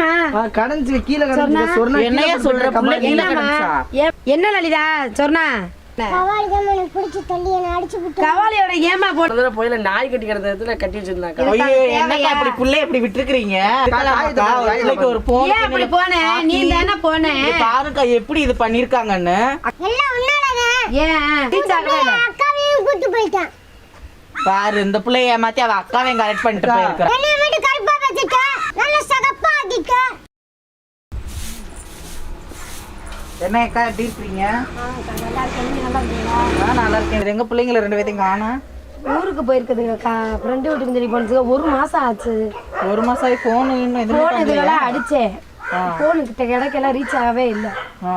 ஆ, கடந்துச்சு கீழே கடந்துச்சு சொன்னா என்னையா சொல்ற புள்ள கீழே என்னம்மா? கிடந்துச்சா? ஏ- என்ன லலிதா? விட்டு. கவாலியோட ஏமா போட்டு முதல்ல போயில நாய் கட்டி கட்டி ஐயோ என்னக்கா இப்படி விட்டுருக்கீங்க பிள்ளைக்கு ஒரு போன் ஏன் அப்படி போன? நீ தானே போன? பாருக்கா எப்படி இது பண்ணிருக்காங்கன்னு? எல்லாம் உன்னாலதான் ஏன்? ரீச் ஆகவே இல்ல அக்காவையும் கூட்டு போயிட்டான். பாரு இந்த பிள்ளைய ஏமாத்தி அவ அக்காவையும் கரெக்ட் பண்ணிட்டு போயிருக்கா என்னைய மட்டும் கருப்பா வச்சுட்ட நல்ல சகப்பா ஆக்கிட்ட என்ன அக்கா எப்படி இருக்கீங்க நான் நல்லா இருக்கேன். இது எங்க பிள்ளைங்கள ரெண்டு பேத்தையும் காணோம். ஊருக்கு போயிருக்குதுக்கா ஃப்ரெண்டு வீட்டுக்கு சொல்லி போனதுக்கு ஒரு மாசம் ஆச்சு. ஒரு மாசம் ஆகி போன் இன்னும் எதுவுமே போன் பண்ணலையா? இதுவெல்லாம் அடிச்சேன் போனு கிட்ட கிடைக்கல ரீச் ஆகவே இல்லை. ஆ.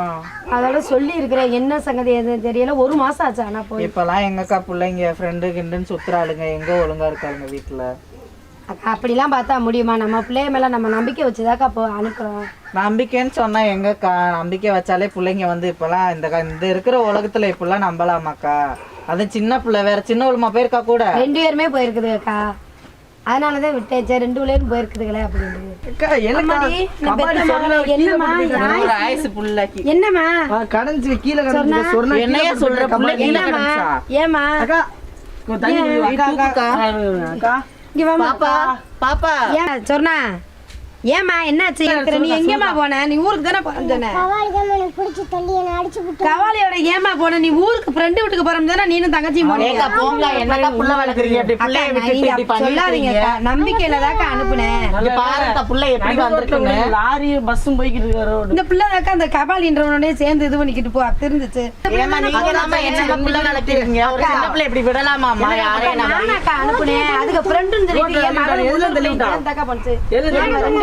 அதோட சொல்லி இருக்கிறேன் என்ன சங்கதி எதுவும் தெரியல. ஒரு மாசம் ஆச்சு ஆனா போய். இப்பெல்லாம் எங்கக்கா பிள்ளைங்க ஃப்ரெண்டு கிண்டுன்னு சுத்துறாளுங்க. எங்க ஒழுங்கா இருக்காளுங்க வீட்டுல? அக்கா அப்படிலாம் பார்த்தா முடியுமா? நம்ம பிள்ளைய மேல நம்ம நம்பிக்கை வச்சுதாக்கா போ அனுப்புறோம். நம்பிக்கைன்னு சொன்னா எங்கக்கா நம்பிக்கை வச்சாலே பிள்ளைங்க வந்து இப்பெல்லாம் இந்த இந்த இருக்கிற உலகத்துல இப்பெல்லாம் நம்பலாமாக்கா? அது சின்ன பிள்ளை வேற சின்ன உலமா போயிருக்கா கூட? ரெண்டு பேருமே போயிருக்குதுக்கா. அதனாலதான் விட்டேன் சரி ரெண்டு பிள்ளையும் போயிருக்குதுங்களே அப்படின்னு அக்கா, என்னம்மா, கடந்துச்சு கீழே என்னையா சொல்ற? ஏமா அக்கா. இங்க வாமா பாப்பா பாப்பா. ஏன் சொன்னா ஏமா என்னாச்சு? இருக்கிற நீ எங்கேம்மா போன? நீ ஊருக்கு தானே என்னை விட்டு கவாலியோட ஏமா போன? நீ ஊருக்கு ஃப்ரெண்டு வீட்டுக்கு போறோம் தானே நீனும் தங்கச்சியும் போனீங்க. போங்க என்னக்கா புள்ள வளர்க்குறீங்க? இப்படி பிள்ளைய இப்படி சொல்லாதீங்க நம்பிக்கையில தாக்கா அனுப்புனேன். இங்க பாருக்கா புள்ள எப்படி வந்திருக்குன்னு லாரி பஸ்ஸும் போய்கிட்டு இருக்க ரோடு இந்த பிள்ளை தாக்கா அந்த கபாலின்றவனோடய சேர்ந்து இது பண்ணிக்கிட்டு போ. தெரிஞ்சுச்சு ஏமா நீங்க தான் என்னமா புள்ள வளர்க்குறீங்க ஒரு சின்ன பிள்ளை இப்படி விடலாமாம்மா யாரையும் நம்பி நானாக்கா அனுப்புனேன். அதுக்கு ஃப்ரெண்டுன்னு என் மகள் எதுல விட்டா? ஏன் தாக்கா பண்ணுச்சு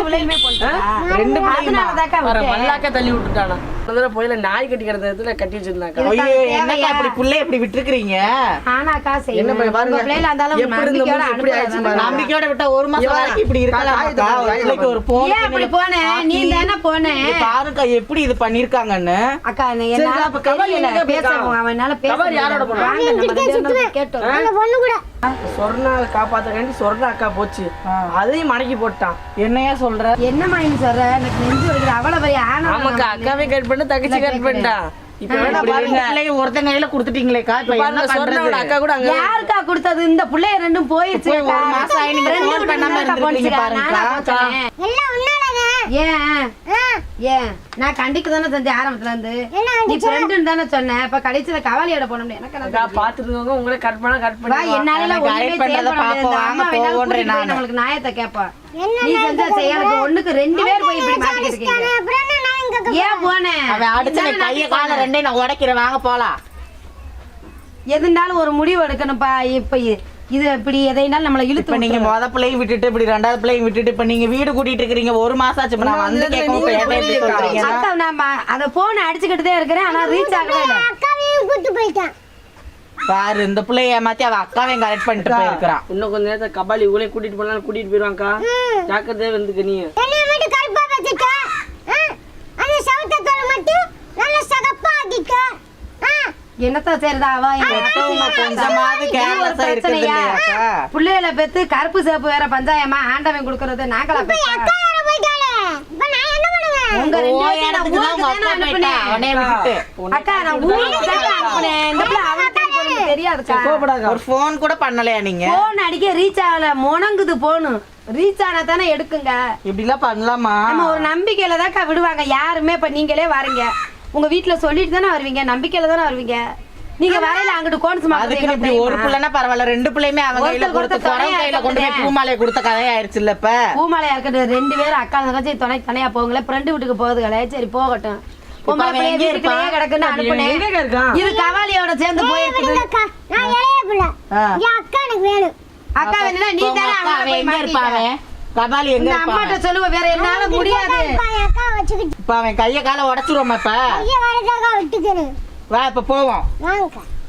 பிள்ளையுமே? ரெண்டு. மல்லாக்க தள்ளி விட்டுட்டானா முதல்ல போயில நாய் கட்டி கிடந்த இடத்துல கட்டி வச்சிருந்தாக்கா. இதுக்கு ஐயோ என்னக்கா? இப்படி புள்ளைய இப்படி விட்டுருக்கீங்க ஆனாக்கா செய்வேன். என்ன பண்ண பாருங்க. பிள்ளைல இருந்த நம்பிக்கையோட எப்படி ஆயிடுச்சு. நம்பிக்கையோட விட்டா ஒரு மாசம் வரைக்கும் இப்படி பாரு, ஒரு போன் ஏன் அப்படி போன? நீ தானே போன? பாருக்கா எப்படி இது பண்ணிருக்காங்கன்னு. அக்கா நான் என்னால அப்ப தெரியல. எங்க பேச போயிட்டான்? அவன் என்னால பேச கபாலி யாரோட பேரும் கேட்டோம். அந்த பொண்ணு கூட. சொர்ணா காப்பாத்தக்காண்டி சொர்ணா அக்கா போச்சு. அதையும் மடக்கி போட்டான். என்னையா சொல்ற? என்னம்மா நீ சொல்ற? எனக்கு நெஞ்சு அவ்வளவு பெரிய ஆனா அக்காவே கட் பண்ண தங்கச்சி கட் கையில கொடுத்துட்டீங்களேக்கா? அக்கா கூட அங்க யாருக்கா கொடுத்தது? இந்த பிள்ளைய ரெண்டும் போயிருச்சு ஒரு மாசம் நீங்க பண்ணாம இருந்திருக்கீங்க. நானா ஏன்? ஏன்? நான் கண்டிக்க தானே செஞ்சேன் ஆரம்பத்துல இருந்து. நீ ஃப்ரெண்டுன்னு தானே சொன்னேன். இப்ப கடைசியில கவாலியோட போனோம் எனக்கு அக்கா பாத்துருக்கவங்க உங்களை கட் பண்ணா கட் பண்ணி என்னால ஒண்ணுமே முடியாது. நானு. நம்மளுக்கு நியாயத்தை என்ன நீ செஞ்ச செயலுக்கு ஒண்ணுக்கு ரெண்டு பேர் போய் இப்படி மாட்டிக்கிட்டு இருக்கீங்க. அப்புறம் என்ன நான் இங்க ஏன் போனேன் அவன் அடிச்சு இதானே கைய நான் கால சொன்னேன். ரெண்டையும் நான் உடைக்கிறேன். வாங்க போலாம். எதுனாலும் ஒரு முடிவு எடுக்கணும்ப்பா. இப்ப இது இப்படி எதைனாலும் நம்மள இப்ப இழுத்து நீங்க. முத பிள்ளையும் விட்டுட்டு இப்படி ரெண்டாவது பிள்ளையும் விட்டுட்டு இப்ப நீங்க வீடு கூட்டிட்டு இருக்கீங்க ஒரு மாசம் ஆச்சு. நான் வந்து அத போன் அடிச்சுக்கிட்டு தான் இருக்கிறேன். ஆனா ரீச் ஆகவே இல்லை. அக்காவையும் கூட்டு போயிட்டான். பாரு இந்த பிள்ளைய ஏமாத்தி அவ அக்காவையும் கரெக்ட் பண்ணிட்டு போயிருக்கிறான். இன்னும் கொஞ்ச நேரத்துல கபாலி உங்களே கூட்டிட்டு போனாலும் கூட்டிட்டு போயிருவாங்கக்கா ஜாக்கிரதையா வந்துக்க நீ. போனது தெரியாதுக்கா. கோபப்படாதா. ஒரு போன் கூட பண்ணலையா நீங்க? போன் அடிக்க ரீச் ஆகல. முணங்குது போனு ரீச் ஆனா தானே எடுக்குங்க. இப்படி எல்லாம் பண்ணலாமா? நம்ம ஒரு நம்பிக்கையில தான்க்கா விடுவாங்க. யாருமே இப்ப நீங்களே வரீங்க. உங்க வீட்டுல சொல்லிட்டு தானே வருவீங்க? நம்பிக்கையில தானே வருவீங்க? நீங்க வரையில அங்கிட்டு கோன்ஸ் அதுக்கு இப்படி ஒரு பிள்ளைனா பரவாயில்ல. ரெண்டு பிள்ளையுமே அவங்க கையில கொடுத்து குரம் கையில கொண்டு போய் பூமாலையை கொடுத்த கதையாயிருச்சு இல்ல இப்ப? பூமாலையா இருக்கட்டும். ரெண்டு பேரும் அக்கா தங்கச்சி துணை துணையா போங்களே ஃப்ரெண்டு வீட்டுக்கு போகுதுகளே சரி போகட்டும். பொம்பளை பிள்ளைய வீட்டுக்குள்ளேயே? கிடக்குன்னு அனுப்புனேன். இது கவாலியோட சேர்ந்து போயிருக்குது. அக்கா. எனக்கு வேணும். அக்கா வேணும்னா நீ தானே போய் எங்க மாட்டிக்கிட்ட. கபாலி எங்க அம்மாட்ட சொல்லுவ வேற என்னால முடியாது. இப்ப அவன் கைய கால உடைச்சிருவோமா இப்ப? வா இப்ப போவோம்.